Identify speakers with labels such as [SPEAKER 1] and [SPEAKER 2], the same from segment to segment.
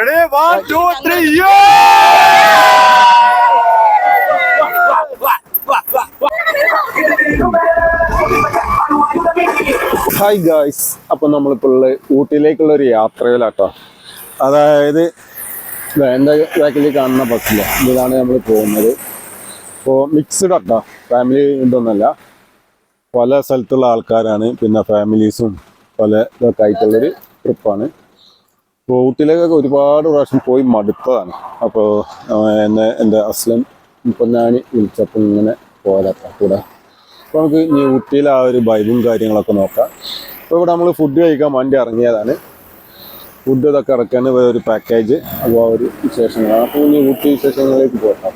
[SPEAKER 1] Ready? One, two, three,
[SPEAKER 2] hi guys അപ്പം നമ്മളിപ്പോൾ ഉള്ളത് ഊട്ടിയിലേക്കുള്ള ഒരു യാത്രയിലാട്ടോ. അതായത് വേണ്ട ബാക്കിൽ കാണുന്ന ബസ്സില്ല ഇതിലാണ് നമ്മൾ പോകുന്നത്. അപ്പോൾ മിക്സ്ഡ് ആട്ടോ. ഫാമിലി ഇതൊന്നുമല്ല. പല സ്ഥലത്തുള്ള ആൾക്കാരാണ്. പിന്നെ ഫാമിലീസും പല ഇതൊക്കെ ആയിട്ടുള്ളൊരു ട്രിപ്പാണ് അപ്പോൾ ഊട്ടിയിലേക്കൊക്കെ ഒരുപാട് പ്രാവശ്യം പോയി മടുത്തതാണ്. അപ്പോൾ എന്നെ എന്റെ അസ്ലം പൊന്നാണി വിളിച്ചപ്പോൾ ഇങ്ങനെ പോരാത്ത കൂടെ. അപ്പോൾ നമുക്ക് ഇനി ഊട്ടിയിൽ ആ ഒരു ബൈബും കാര്യങ്ങളൊക്കെ നോക്കാം. അപ്പോൾ ഇവിടെ നമ്മൾ ഫുഡ് കഴിക്കാൻ വണ്ടി ഇറങ്ങിയതാണ്. ഫുഡ് ഇതൊക്കെ ഇറക്കാൻ ഒരു പാക്കേജ് അപ്പോൾ ആ ഒരു വിശേഷങ്ങളാണ് അപ്പോൾ ഇനി ഊട്ടി വിശേഷങ്ങളിലേക്ക് പോകാം.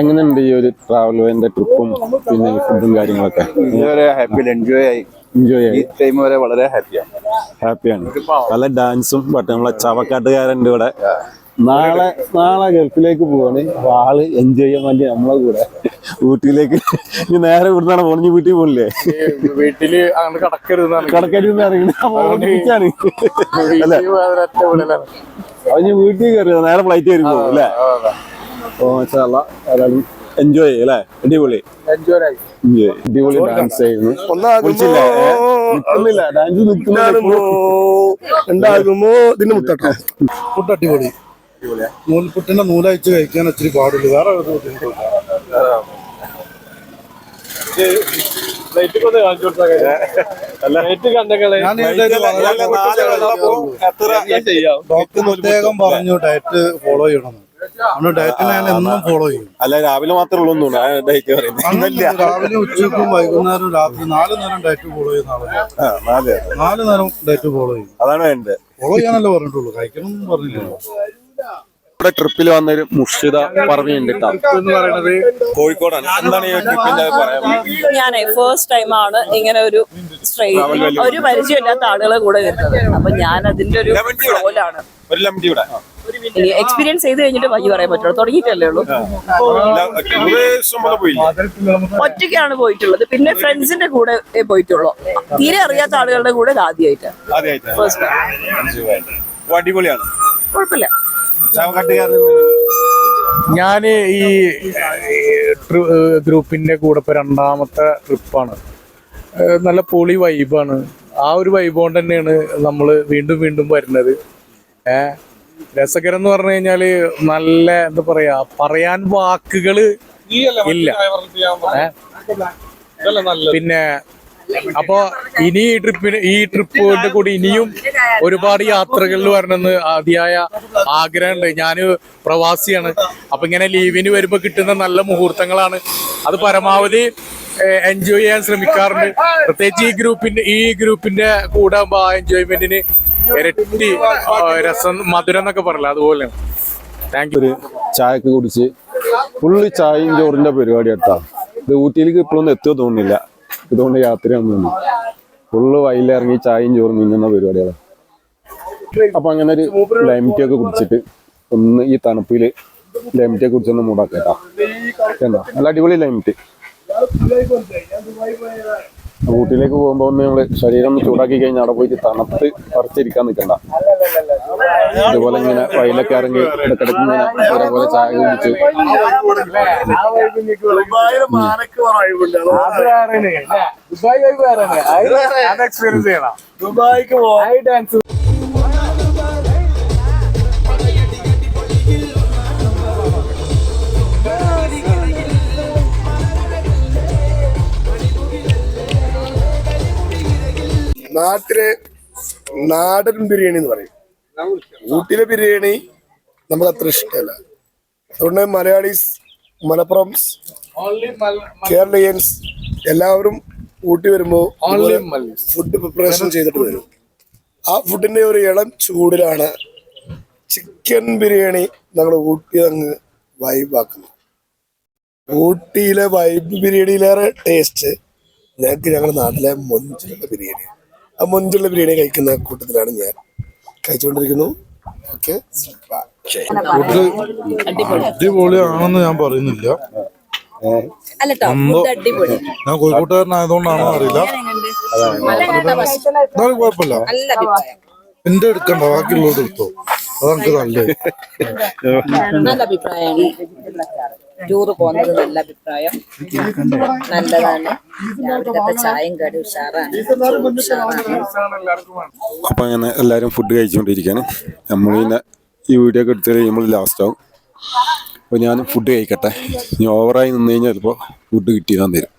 [SPEAKER 2] എങ്ങനെയുണ്ട് ഈ ഒരു ട്രാവൽ ട്രിപ്പും പിന്നെ ഫുഡും കാര്യങ്ങളൊക്കെ?
[SPEAKER 1] ഇതുവരെ ഹാപ്പി എൻജോയ് ആയി.
[SPEAKER 2] എൻജോയ്
[SPEAKER 1] ഈ ടൈം വരെ വളരെ ഹാപ്പിയാണ്
[SPEAKER 2] ഹാപ്പിയാണ് പല ഡാൻസും പറ്റും. നമ്മളെ ചവക്കാട്ടുകാരുണ്ട് ഇവിടെ. നാളെ നാളെ ഗൾഫിലേക്ക് പോവാണ്. ആൾ എൻജോയ് ചെയ്യാൻ വേണ്ടി നമ്മളെ കൂടെ. ഊട്ടിയിലേക്ക് ഇനി നേരെ ഇവിടുന്നാണ് പോണി വീട്ടിൽ പോണില്ലേ?
[SPEAKER 3] വീട്ടിൽ അങ്ങനെ കടക്കരുത്
[SPEAKER 2] കടക്കരുത് അറിയണാണ് അവന് വീട്ടിൽ കയറി നേരെ ഫ്ലൈറ്റ് കയറി പോകും അല്ലേ? ഓ ഏതായാലും എൻജോയ് ചെയ്യും അല്ലേ? അടിപൊളി. അടിപൊളി ഡാൻസ് ആയിരുന്നു. ഡാൻസ്
[SPEAKER 4] ഉണ്ടാകുമോ ഇതിന്റെ മുട്ടട്ടോ. മുട്ട അടിപൊളി. നൂൽപുട്ടിന്റെ നൂലയച്ച് കഴിക്കാൻ ഇച്ചിരി പാടുള്ളൂ. വേറെ ഒരു ഡോക്ടർ പ്രത്യേകം പറഞ്ഞു ഡയറ്റ് ഫോളോ ചെയ്യണം. നമ്മൾ ഡയറ്റിനെ ഞാൻ എന്നും ഫോളോ ചെയ്യും.
[SPEAKER 2] അല്ല രാവിലെ മാത്രമേ ഉള്ളൂ ഡയറ്റ് പറയുന്നത്.
[SPEAKER 4] രാവിലെ ഉച്ചക്കും വൈകുന്നേരം രാത്രി നാല് നേരം ഡയറ്റ് ഫോളോ ചെയ്യുന്ന ആളാണ് നാല് നേരം. ഡയറ്റ് ഫോളോ ചെയ്യും.
[SPEAKER 2] അതാണ് വേണ്ടത്.
[SPEAKER 4] ഫോളോ ചെയ്യാനല്ലേ പറഞ്ഞിട്ടുള്ളൂ. കഴിക്കണം പറഞ്ഞില്ലല്ലോ
[SPEAKER 2] ഇവിടെ ട്രിപ്പിൽ വന്നൊരു മുർഷിദ
[SPEAKER 3] പറഞ്ഞിട്ടുണ്ട്
[SPEAKER 2] കോഴിക്കോടാണ്. എന്താണ് ഈ ട്രിപ്പിന്റെ
[SPEAKER 5] ഞാനേ ഫസ്റ്റ് ടൈമാണ് ഇങ്ങനെ ഒരു ഒരു പരിചയമില്ലാത്ത ആളുകളെ കൂടെ വരുന്നത്. അപ്പൊ ഞാൻ അതിന്റെ ഒരു
[SPEAKER 2] ഒരു ലംബി ഇവിടെ.
[SPEAKER 5] ഇനി എക്സ്പീരിയൻസ് ചെയ്ത് കഴിഞ്ഞിട്ട് വഴി പറയാൻ പറ്റുള്ളൂ. തുടങ്ങിയിട്ടല്ലേ ഉള്ളൂ? ഒറ്റയ്ക്കാണ് പോയിട്ടുള്ളത്. പിന്നെ ഫ്രണ്ട്സിന്റെ കൂടെ പോയിട്ടുള്ളൂ. തീരെ അറിയാത്ത ആളുകളുടെ കൂടെ ആദ്യമായിട്ട്
[SPEAKER 2] അടിപൊളിയാണ്.
[SPEAKER 5] കുഴപ്പമില്ല.
[SPEAKER 3] ഞാൻ ഈ ഗ്രൂപ്പിന്റെ കൂടെ ഇപ്പൊ രണ്ടാമത്തെ ട്രിപ്പാണ്. ഏഹ് നല്ല പൊളി വൈബാണ് ആ ഒരു വൈബ് കൊണ്ട് തന്നെയാണ് നമ്മൾ വീണ്ടും വീണ്ടും വരുന്നത്. ഏ രസകരം എന്ന് പറഞ്ഞു കഴിഞ്ഞാൽ നല്ല എന്താ പറയാ പറയാൻ വാക്കുകൾ ഇല്ല. പിന്നെ അപ്പൊ ഇനി ഈ ട്രിപ്പിന് ഈ ട്രിപ്പിന്റെ കൂടി ഇനിയും ഒരുപാട് യാത്രകളിൽ വരണമെന്ന് അതിയായ ആഗ്രഹമുണ്ട്. ഞാൻ പ്രവാസിയാണ്. അപ്പൊ ഇങ്ങനെ ലീവിന് വരുമ്പോ കിട്ടുന്ന നല്ല മുഹൂർത്തങ്ങളാണ്. അത് പരമാവധി എൻജോയ് ചെയ്യാൻ ശ്രമിക്കാറുണ്ട്. പ്രത്യേകിച്ച് ഈ ഗ്രൂപ്പിന്റെ ഈ ഗ്രൂപ്പിന്റെ കൂടെ ആകുമ്പോ ആ എൻജോയ്മെന്റിന് ഇരട്ടി രസം മധുരം എന്നൊക്കെ പറയില്ല അതുപോലെ. താങ്ക് യു
[SPEAKER 2] ചായക്ക് കുടിച്ച് ഫുള്ള് ചായയും ചോറിന്റെ പരിപാടി കേട്ടാ. ഇത് ഊട്ടിയിലേക്ക് ഇപ്പോഴൊന്നും എത്തുക തോന്നുന്നില്ല. ഇതുകൊണ്ട് യാത്രയൊന്നും ഫുള്ള് വയലിറങ്ങി ചായയും ചോറും നിന്നുന്ന പരിപാടികളാണ് അപ്പൊ അങ്ങനെ ഒരു ലൈം ടീ ഒക്കെ കുടിച്ചിട്ട് ഒന്ന് ഈ തണുപ്പിൽ ലൈം ടീ കുടിച്ചൊന്ന് മൂടാക്കേട്ടാ എന്താ? നല്ല അടിപൊളി ലൈം ടീ ഊട്ടിയിലേക്ക് പോകുമ്പോ ഒന്ന് നമ്മൾ ശരീരം ഒന്ന് ചൂടാക്കി കഴിഞ്ഞാൽ അവിടെ പോയിട്ട് തണുത്ത് പറിച്ചിരിക്കാൻ നിൽക്കണ്ട ഇതുപോലെ ഇങ്ങനെ വയലൊക്കെ ഇറങ്ങി ഇടക്കിടക്ക് ഇങ്ങനെ ഒരേപോലെ ചായ കുടിച്ച്.
[SPEAKER 3] എക്സ്പീരിയൻസ് ചെയ്യണം. ഡാൻസ്
[SPEAKER 4] നാട്ടിലെ നാടൻ ബിരിയാണി എന്ന് പറയും. ഊട്ടിയിലെ ബിരിയാണി നമുക്ക് അത്ര ഇഷ്ടമല്ല. അതുകൊണ്ട് മലയാളീസ് മലപ്പുറംസ് കേരളീയൻസ് എല്ലാവരും ഊട്ടി വരുമ്പോൾ ഫുഡ് പ്രിപ്പറേഷൻ ചെയ്തിട്ട് വരും. ആ ഫുഡിന്റെ ഒരു ഇളം ചൂടിലാണ് ചിക്കൻ ബിരിയാണി ഞങ്ങൾ ഊട്ടി അങ്ങ് വൈബാക്കുന്നത് ഊട്ടിയിലെ വൈബ് ബിരിയാണിയിലേറെ ടേസ്റ്റ് ഞങ്ങൾക്ക് ഞങ്ങളുടെ നാട്ടിലെ മൊഞ്ചിലുള്ള ബിരിയാണി ആ മൊഞ്ചുള്ള ബിരിയാണി കഴിക്കുന്ന കൂട്ടത്തിലാണ് ഞാൻ. കഴിച്ചുകൊണ്ടിരിക്കുന്നു. ഓക്കെ അടിപൊളിയാണെന്ന് ഞാൻ പറയുന്നില്ല.
[SPEAKER 5] അല്ലട്ടോ അടിപൊളി.
[SPEAKER 4] ഞാൻ കോഴിക്കോട്ടുകാരനായതുകൊണ്ടാണോ അറിയില്ല. എന്നാലും കുഴപ്പമില്ല. എന്റെ എടുക്കണ്ട ബാക്കിയുള്ളത് എടുത്തോ അതെനിക്ക് നല്ലത്.
[SPEAKER 6] നല്ല അഭിപ്രായമാണ് ടൂറ് പോകുന്നത് നല്ല അഭിപ്രായം നല്ലതാണ്. രാവിലത്തെ ചായയും കടി ഉഷാറാണ്.
[SPEAKER 2] അപ്പം അങ്ങനെ എല്ലാരും ഫുഡ് കഴിച്ചുകൊണ്ടിരിക്കുകയാണ് നമ്മൾ പിന്നെ ഈ വീഡിയോ ഒക്കെ എടുത്ത് കഴിയുമ്പോൾ ലാസ്റ്റ് ആവും. അപ്പോൾ ഞാനും ഫുഡ് കഴിക്കട്ടെ. ഇനി ഓവറായി നിന്ന് കഴിഞ്ഞാൽ ചിലപ്പോൾ ഫുഡ് കിട്ടിയതാന്ന് തരും